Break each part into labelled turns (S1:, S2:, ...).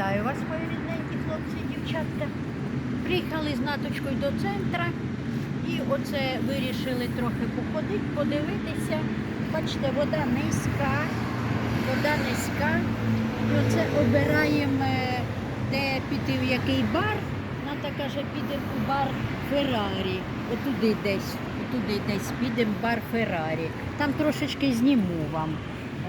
S1: Вітаю вас, мої рідненькі хлопці і дівчатка. Приїхали з наточкою до центра і оце вирішили трохи походити, подивитися. Бачите, вода низька, вода низька. І оце обираємо, е, де піти в який бар. Ната каже, підемо у бар Феррарі. Отуди десь, отуди десь підемо бар Феррарі. Там трошечки зніму вам.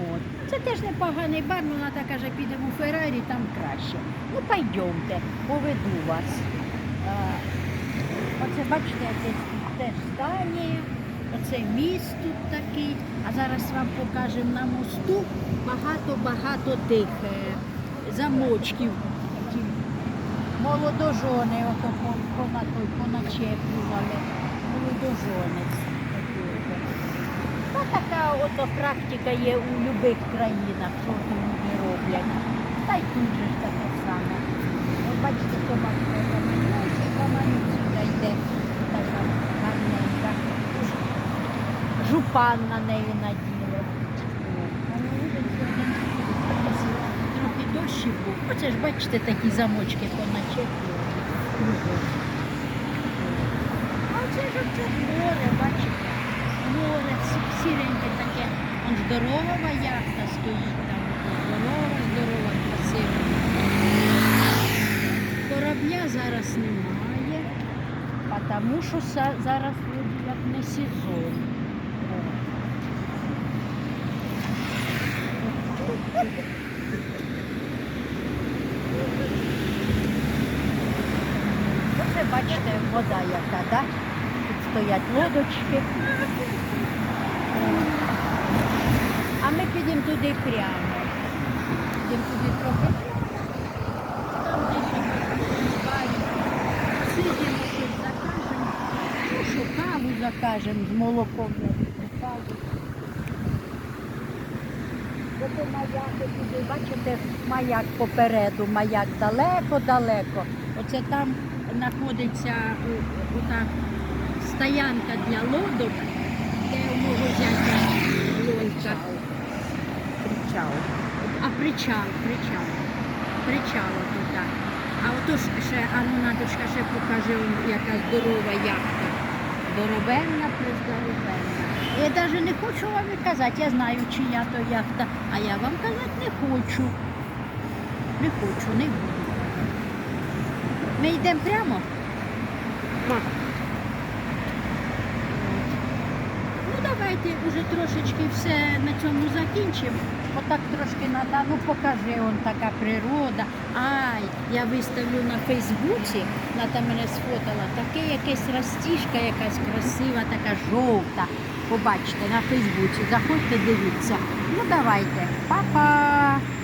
S1: От. Це теж непоганий бар, але Ната каже, підемо у Феррарі, там краще. Ну, пойдемте, поведу вас. Оце бачите, тут теж здання, оце міст тут такий. А зараз вам покажемо на мосту багато-багато тих е, замочків. Молодожони, ото поначеплювали. Молодожонець. такий ото. Та така ото практика є у будь-яких країнах, що то люди роблять. Та й тут же ж таке саме. От бачите, собачка каменюся, каменюся йде. Така гарненька. Жупан на неї наділи. А на вулиці один якось Трохи дощик був. Оце ж бачите такі замочки. Кругом. А це ж оце море, бачите? Море, сіреньке здорова яхта стоїть там. Здорова, здорова, красива. Корабля зараз немає, тому що зараз як не сезон. Оце бачите, вода яка, так? Тут стоять лодочки. О. А ми підемо туди прямо. Підемо туди трохи. Там де ще барі. Сидимо, щось закажемо. Ну, що каву закажемо з молоком. каву. Ото маяки туди, бачите, маяк попереду, маяк далеко-далеко. Оце там знаходиться ота стоянка для лодок, де у зятя лодка. Причал. А причал, причал. Причал тут. так. А ото ж ще, а ну Наточка ще покаже, яка здорова яхта. Здоровенна, приздоровенна. Я навіть не хочу вам і казати, я знаю, чия то яхта, а я вам казати не хочу. Не хочу, не буду. Ми йдемо прямо? Ну давайте вже трошечки все на цьому закінчимо. Отак трошки треба, ну покажи, он така природа. Ай, я виставлю на Фейсбуці, Ната мене сфотала, таке якесь растіжка якась красива, така жовта. Побачите на Фейсбуці, заходьте, дивіться. Ну давайте, па-па!